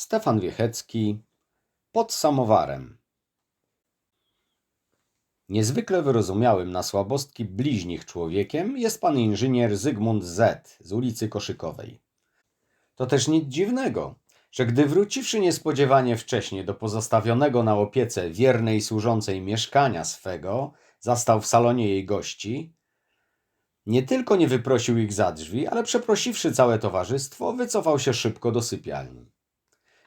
Stefan Wiechecki pod samowarem. Niezwykle wyrozumiałym na słabostki bliźnich człowiekiem jest pan inżynier Zygmunt Z. z ulicy Koszykowej. To też nic dziwnego, że gdy wróciwszy niespodziewanie wcześnie do pozostawionego na opiece wiernej służącej mieszkania swego, zastał w salonie jej gości, nie tylko nie wyprosił ich za drzwi, ale przeprosiwszy całe towarzystwo, wycofał się szybko do sypialni.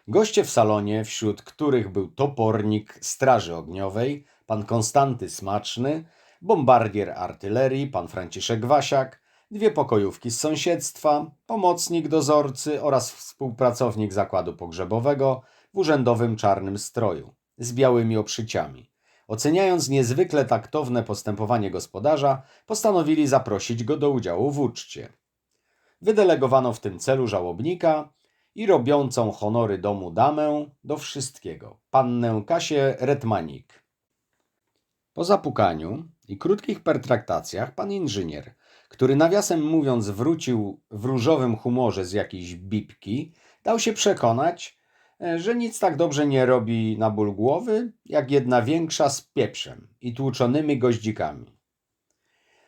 Goście w salonie, wśród których był topornik Straży Ogniowej, pan Konstanty Smaczny, bombardier artylerii, pan Franciszek Wasiak, dwie pokojówki z sąsiedztwa, pomocnik dozorcy oraz współpracownik zakładu pogrzebowego w urzędowym czarnym stroju z białymi oprzyciami. Oceniając niezwykle taktowne postępowanie gospodarza, postanowili zaprosić go do udziału w uczcie. Wydelegowano w tym celu żałobnika i robiącą honory domu damę do wszystkiego, pannę Kasię Retmanik. Po zapukaniu i krótkich pertraktacjach pan inżynier, który nawiasem mówiąc wrócił w różowym humorze z jakiejś bibki, dał się przekonać, że nic tak dobrze nie robi na ból głowy, jak jedna większa z pieprzem i tłuczonymi goździkami.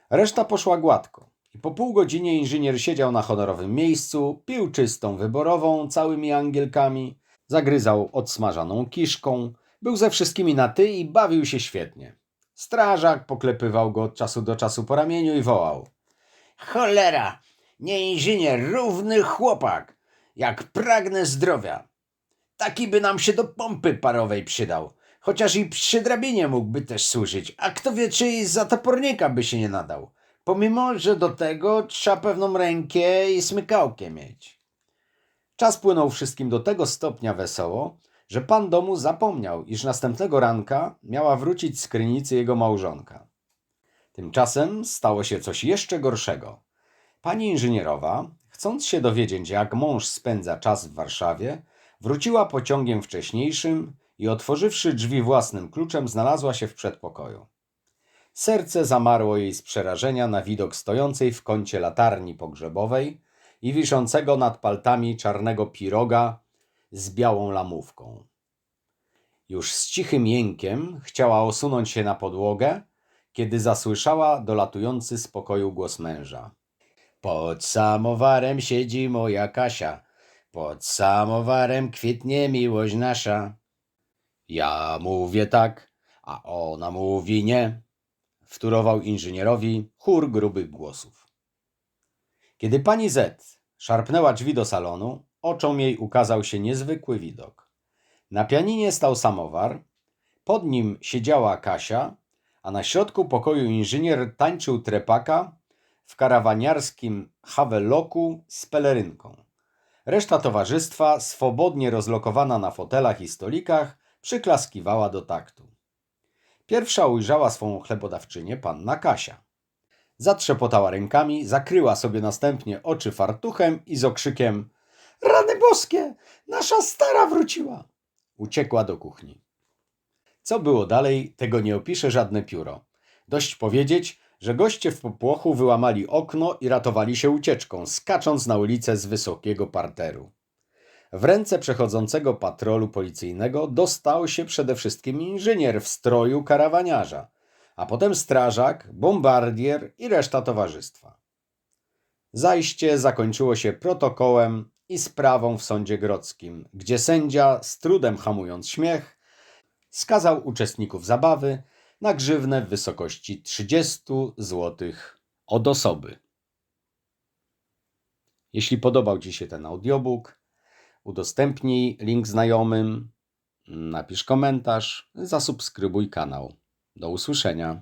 Reszta poszła gładko po pół godzinie inżynier siedział na honorowym miejscu, pił czystą wyborową całymi angielkami, zagryzał odsmażaną kiszką, był ze wszystkimi na ty i bawił się świetnie. Strażak poklepywał go od czasu do czasu po ramieniu i wołał. Cholera, nie inżynier, równy chłopak, jak pragnę zdrowia. Taki by nam się do pompy parowej przydał. Chociaż i przy drabinie mógłby też służyć, a kto wie, czy i za topornika by się nie nadał. Pomimo, że do tego trzeba pewną rękę i smykałkę mieć. Czas płynął wszystkim do tego stopnia wesoło, że pan domu zapomniał, iż następnego ranka miała wrócić z krynicy jego małżonka. Tymczasem stało się coś jeszcze gorszego. Pani inżynierowa, chcąc się dowiedzieć, jak mąż spędza czas w Warszawie, wróciła pociągiem wcześniejszym i otworzywszy drzwi własnym kluczem, znalazła się w przedpokoju. Serce zamarło jej z przerażenia na widok stojącej w kącie latarni pogrzebowej i wiszącego nad paltami czarnego piroga z białą lamówką. Już z cichym jękiem chciała osunąć się na podłogę, kiedy zasłyszała dolatujący z pokoju głos męża. Pod samowarem siedzi moja Kasia, pod samowarem kwitnie miłość nasza. Ja mówię tak, a ona mówi nie, wtórował inżynierowi chór grubych głosów. Kiedy pani Z szarpnęła drzwi do salonu, oczom jej ukazał się niezwykły widok. Na pianinie stał samowar, pod nim siedziała Kasia, a na środku pokoju inżynier tańczył trepaka w karawaniarskim haweloku z pelerynką. Reszta towarzystwa, swobodnie rozlokowana na fotelach i stolikach, przyklaskiwała do taktu. Pierwsza ujrzała swą chlebodawczynię panna Kasia. Zatrzepotała rękami, zakryła sobie następnie oczy fartuchem i z okrzykiem Rany boskie, nasza stara wróciła. uciekła do kuchni. Co było dalej, tego nie opisze żadne pióro. Dość powiedzieć, że goście w popłochu wyłamali okno i ratowali się ucieczką, skacząc na ulicę z wysokiego parteru. W ręce przechodzącego patrolu policyjnego dostał się przede wszystkim inżynier w stroju karawaniarza, a potem strażak, bombardier i reszta towarzystwa. Zajście zakończyło się protokołem i sprawą w sądzie grodzkim, gdzie sędzia, z trudem hamując śmiech, skazał uczestników zabawy na grzywnę w wysokości 30 zł od osoby. Jeśli podobał Ci się ten audiobook, udostępnij link znajomym, napisz komentarz, zasubskrybuj kanał. Do usłyszenia.